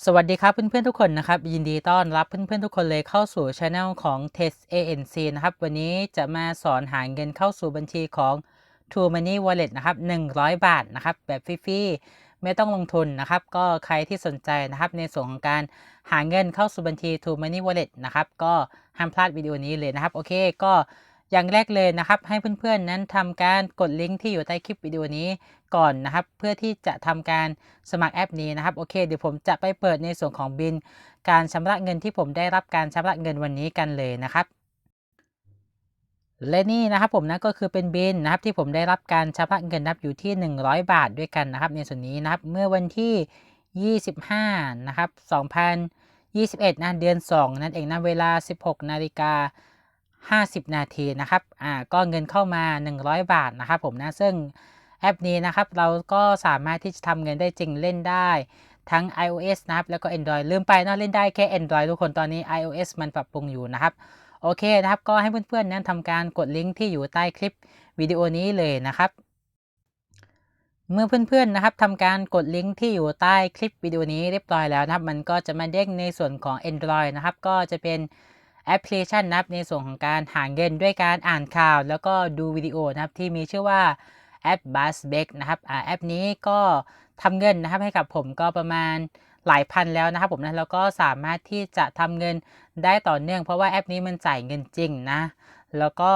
สวัสดีครับเพื่อนๆทุกคนนะครับ ยินดีต้อนรับเพื่อนๆทุกคนเลยเข้าสู่ช anel ของ Test ANC นะครับ วันนี้จะมาสอนหาเงินเข้าสู่บัญชีของ True Money Wallet นะครับ 100 บาทนะครับ แบบฟรีๆไม่ต้องลงทุนนะครับ ก็ใครที่สนใจนะครับ ในส่วนของการหาเงินเข้าสู่บัญชี True Money Wallet นะครับ ก็ห้ามพลาดวิดีโอนี้เลยนะครับ โอเค ก็ อย่างแรกเลยนะครับ ให้เพื่อนๆนั้นทำการกดลิงก์ที่อยู่ใต้คลิปวิดีโอนี้ก่อนนะครับ เพื่อที่จะทำการสมัครแอปนี้นะครับโอเคเดี๋ยวผมจะไปเปิดในส่วนของบิน การชำระเงินที่ผมได้รับการชำระเงินวันนี้กันเลยนะครับและนี่นะครับผมนะก็คือเป็นบินนะครับที่ผมได้รับการชำระเงินนับอยู่ที่ 100 บาทด้วยกันนะครับ ในส่วนนี้นะครับเมื่อวันที่ 25 นะครับ 2021นะเดือน 2 นั่นเองนะเวลา 16 นาฬิกา 50 นาทีนะครับอ่าก็เงินเข้ามา 100 บาทนะครับผมนะซึ่งแอปนี้นะครับเราก็สามารถที่จะทำเงินได้จริงเล่นได้ทั้ง iOS นะครับแล้วก็ Android ลืมไปนะเล่นได้แค่ Android ทุกคนตอนนี้ iOS มันปรับปรุงอยู่นะครับโอเคนะครับ ก็ให้เพื่อนๆนั้นทำการกดลิงก์ที่อยู่ใต้คลิปวิดีโอนี้เลยนะครับ เมื่อเพื่อนๆนะครับทำการกดลิงก์ที่อยู่ใต้คลิปวิดีโอนี้เรียบร้อยแล้วนะครับ มันก็จะมาเด้งในส่วนของ Android นะครับ ก็จะเป็น แอปพลิเคชันนะครับในส่วนของการหาเงินด้วยการอ่านข่าว แล้วก็ดูวิดีโอนะครับที่มีชื่อว่าแอป b u z b a k นะครับอ่าแอปนี้ก็ทำเงินนะครับให้กับผมก็ประมาณหลายพันแล้วนะครับผมนะแล้วก็สามารถที่จะทำเงินได้ต่อเนื่อง เพราะว่าแอปนี้มันจ่ายเงินจริงนะ แล้วก็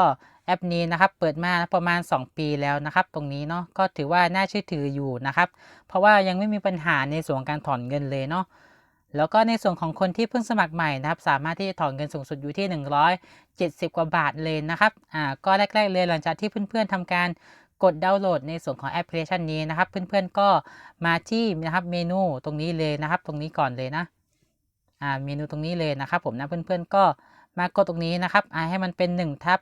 แอปนี้นะครับเปิดมาประมาณ 2 ปีแล้วนะครับ ตรงนี้เนาะก็ถือว่าน่าเชื่อถืออยู่นะครับ เพราะว่ายังไม่มีปัญหาในส่วนการถอนเงินเลยเนาะ แล้วก็ในส่วนของคนที่เพิ่งสมัครใหม่นะครับ สามารถที่จะถอนเงินสูงสุดอยู่ที่ 170 กว่าบาทเลยนะครับอ่าก็แรกๆเลยหลังจากที่เพื่อนๆทำการกดดาวน์โหลดในส่วนของแอปพลิเคชันนี้นะครับ เพื่อนๆก็มาที่นะครับเมนูตรงนี้เลยนะครับ ตรงนี้ก่อนเลยนะอ่าเมนูตรงนี้เลยนะครับ ผมนะเพื่อนๆก็มากดตรงนี้นะครับอ่าให้มันเป็น1ทับ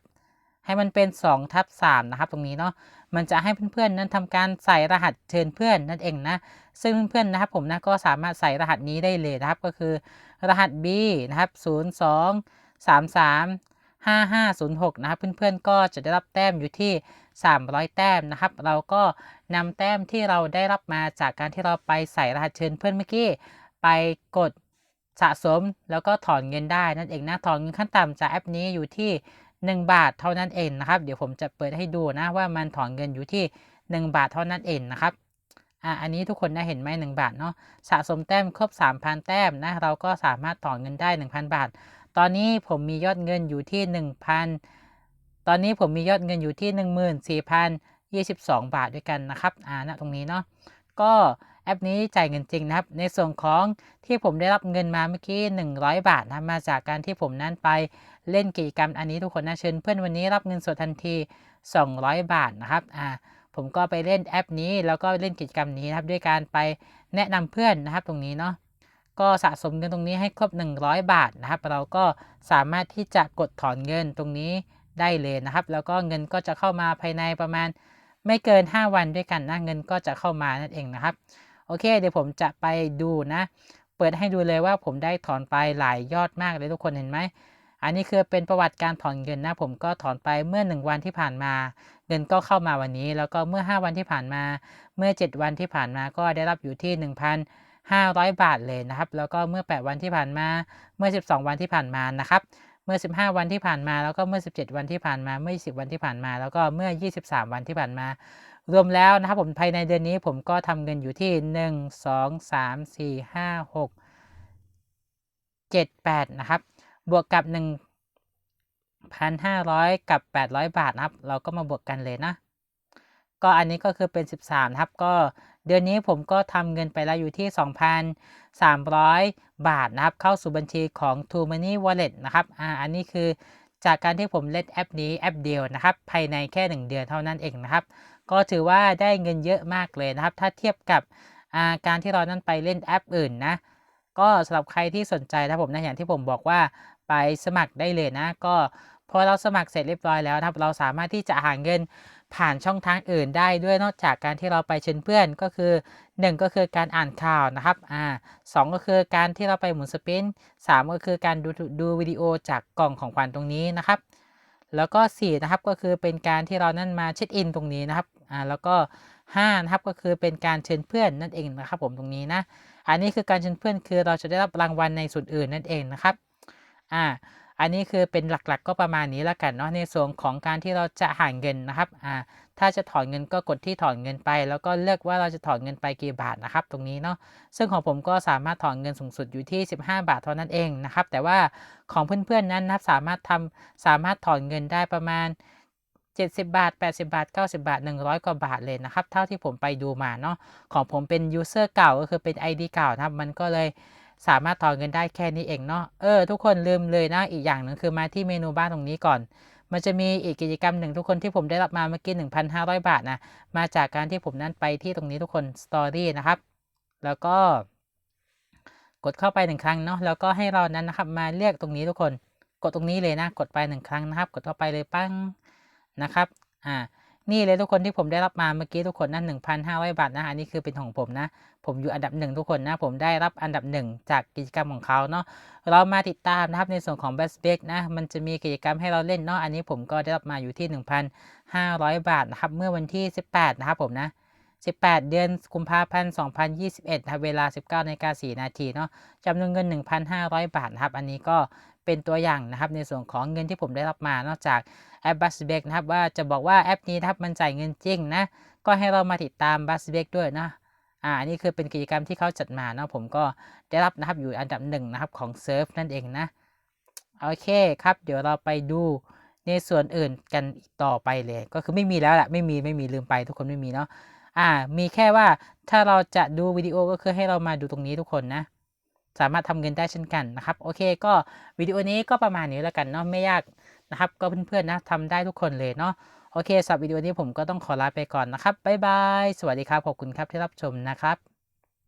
ให้มันเป็น2ทับ3นะครับ ตรงนี้เนาะ มันจะให้เพื่อนๆนั้นทำการใส่รหัสเชิญเพื่อนนั่นเองนะ ซึ่งเพื่อนๆนะครับผมนะก็สามารถใส่รหัสนี้ได้เลยนะครับก็คือ รหัส B นะครับ 02 33 5506 นะครับ เพื่อนๆก็จะได้รับแต้มอยู่ที่ 300 แต้มนะครับ เราก็นำแต้มที่เราได้รับมาจากการที่เราไปใส่รหัสเชิญเพื่อนเมื่อกี้ ไปกดสะสมแล้วก็ถอนเงินได้นั่นเองนะถอนเงินขั้นต่ำจากแอปนี้อยู่ที่ 1 บาทเท่านั้นเองนะครับ เดี๋ยวผมจะเปิดให้ดูนะว่ามันถอนเงินอยู่ที่ 1 บาทเท่านั้นเองนะครับอะอันนี้ทุกคนได้เห็นไหม1บาทเนาะสะสมแต้มครบ 3,000 แต้มนะเราก็สามารถถอนเงินได้ 1,000 บาท ตอนนี้ผมมียอดเงินอยู่ที่ 1,000 ตอนนี้ผมมียอดเงินอยู่ที่ 14,022 บาทด้วยกันนะครับอ่าณตรงนี้เนาะก็ แอปนี้จ่ายเงินจริงนะครับ ในส่วนของที่ผมได้รับเงินมาเมื่อกี้ 100 บาทนะมาจากการที่ผมนั้นไปเล่นกิจกรรมอันนี้ทุกคนนะเชิญเพื่อนวันนี้รับเงินสดทันที 200 บาทนะครับอ่าผมก็ไปเล่นแอปนี้แล้วก็เล่นกิจกรรมนี้นะครับด้วยการไปแนะนำเพื่อนนะครับตรงนี้เนาะก็สะสมเงินตรงนี้ให้ครบ 100 บาทนะครับ เราก็สามารถที่จะกดถอนเงินตรงนี้ได้เลยนะครับ แล้วก็เงินก็จะเข้ามาภายในประมาณไม่เกิน 5 วันด้วยกันนะเงินก็จะเข้ามานั่นเองนะครับ โอเค เดี๋ยวผมจะไปดูนะ เปิดให้ดูเลยว่าผมได้ถอนไปหลายยอดมากเลยทุกคนเห็นไหมอันนี้คือเป็นประวัติการถอนเงินนะ ผมก็ถอนไปเมื่อ 1 วันที่ผ่านมา เงินก็เข้ามาวันนี้ แล้วก็เมื่อ 5 วันที่ผ่านมา เมื่อ 7 วันที่ผ่านมาก็ได้รับอยู่ที่ 1,500 บาทเลยนะครับ แล้วก็เมื่อ 8 วันที่ผ่านมา เมื่อ 12 วันที่ผ่านมานะครับ เมื่อ 15 วันที่ผ่านมา แล้วก็เมื่อ 17 วันที่ผ่านมา เมื่อ 20 วันที่ผ่านมา แล้วก็เมื่อ 23 วันที่ผ่านมา รวมแล้วนะครับผมภายในเดือนนี้ผมก็ทำเงินอยู่ที่ 1 2 3 4 5 6 7 8 นะครับ บวกกับ 1,500 กับ 800 บาทนะครับ เราก็มาบวกกันเลยนะ ก็อันนี้ก็คือเป็น 13 นะครับ ก็เดือนนี้ผมก็ทำเงินไปแล้วอยู่ที่ 2,300 บาทนะครับ เข้าสู่บัญชีของ True Money Wallet นะครับ อ่า อันนี้คือ จากการที่ผมเล่นแอปนี้แอปเดียวนะครับภายในแค่ 1 เดือนเท่านั้นเองนะครับ ก็ถือว่าได้เงินเยอะมากเลยนะครับ ถ้าเทียบกับการที่เรานั้นไปเล่นแอปอื่นนะก็สำหรับใครที่สนใจนะผมนะอย่างที่ผมบอกว่าไปสมัครได้เลยนะก็ พอเราสมัครเสร็จเรียบร้อยแล้วนะครับเราสามารถที่จะหาเงินผ่านช่องทางอื่นได้ด้วยนอกจากการที่เราไปเชิญเพื่อนก็คือ 1 ก็คือการอ่านข่าวนะครับอ่าสก็คือการที่เราไปหมุนสปิน3 ก็คือการดูดูวิดีโอจากกล่องของขวัญตรงนี้นะครับ แล้วก็4นะครับก็คือเป็นการที่เรานั่นมาเช็คอินตรงนี้นะครับอ่าแล้วก็5นะครับก็คือเป็นการเชิญเพื่อนนั่นเองนะครับผมตรงนี้นะอันนี้คือการเชิญเพื่อนคือเราจะได้รับรางวัลในส่วนอื่นนั่นเองนะครับอ่า อันนี้คือเป็นหลักๆก็ประมาณนี้แล้วกันเนาะในส่วนของการที่เราจะหาเงินนะครับอ่าถ้าจะถอนเงินก็กดที่ถอนเงินไป แล้วก็เลือกว่าเราจะถอนเงินไปกี่บาทนะครับตรงนี้เนาะซึ่งของผมก็สามารถถอนเงินสูงสุดอยู่ที่ 15 บาทเท่านั้นเองนะครับแต่ว่าของเพื่อนๆนั้นนะครับสามารถทำสามารถถอนเงินได้ประมาณ 70 บาท 80 บาท 90 บาท 100 กว่าบาทเลยนะครับเท่าที่ผมไปดูมาเนาะของผมเป็น user เก่าก็คือเป็น ID เก่านะครับมันก็เลย สามารถถอนเงินได้แค่นี้เองเนาะเออทุกคนลืมเลยนะอีกอย่างหนึ่งคือมาที่เมนูบ้านตรงนี้ก่อน มันจะมีอีกกิจกรรมหนึ่งทุกคนที่ผมได้รับมาเมื่อกี้1,500 บาทนะมาจากการที่ผมนั้นไปที่ตรงนี้ทุกคน Story นะครับแล้วก็กดเข้าไปหนึ่งครั้งเนาะแล้วก็ให้เรานั้นนะครับมาเลือกตรงนี้ทุกคน กดตรงนี้เลยนะ กดไปหนึ่งครั้งนะครับ กดเข้าไปเลยปั้งนะครับอ่า นี่เลยทุกคนที่ผมได้รับมาเมื่อกี้ทุกคนนั่น1,500 บาทนะอันนี้คือเป็นของผมนะ ผมอยู่อันดับหนึ่งทุกคนนะ ผมได้รับอันดับหนึ่งจากกิจกรรมของเขาเนาะเรามาติดตามนะครับในส่วนของ Best b a k นะ มันจะมีกิจกรรมให้เราเล่นเนาะอันนี้ผมก็ได้รับมาอยู่ที่ 1,500 บาทนะครับเมื่อวันที่ 18 นะครับผมนะ18 เดือนกุมภาพันธ์ 2021ครับเวลา 19นาฬิกา4นาทีเนาะจำนวนเงิน 1,500 บาทนะครับ อันนี้ก็ เป็นตัวอย่างนะครับในส่วนของเงินที่ผมได้รับมานอกจากแอป b u s b a k นะครับว่าจะบอกว่าแอปนี้นะครับมันจ่ายเงินจริงนะก็ให้เรามาติดตาม b u s b a k ด้วยนะอ่านนี้คือเป็นกิจกรรมที่เขาจัดมาเนาะผมก็ได้รับนะครับอยู่อันดับหนึ่งนะครับของเซิร์ฟนั่นเองนะโอเคครับเดี๋ยวเราไปดูในส่วนอื่นกันต่อไปเลยก็คือไม่มีแล้วแหละไม่มีไม่มีลืมไปทุกคนไม่มีเนาะอ่ามีแค่ว่าถ้าเราจะดูวิดีโอก็คือให้เรามาดูตรงนี้ทุกคนนะ สามารถทำเงินได้เช่นกันนะครับ โอเคก็วิดีโอนี้ก็ประมาณนี้แล้วกันเนาะไม่ยากนะครับ ก็เพื่อนๆนะทำได้ทุกคนเลยเนาะโอเคสำหรับวิดีโอนี้ผมก็ต้องขอลาไปก่อนนะครับบ๊ายบายสวัสดีครับขอบคุณครับที่รับชมนะครับ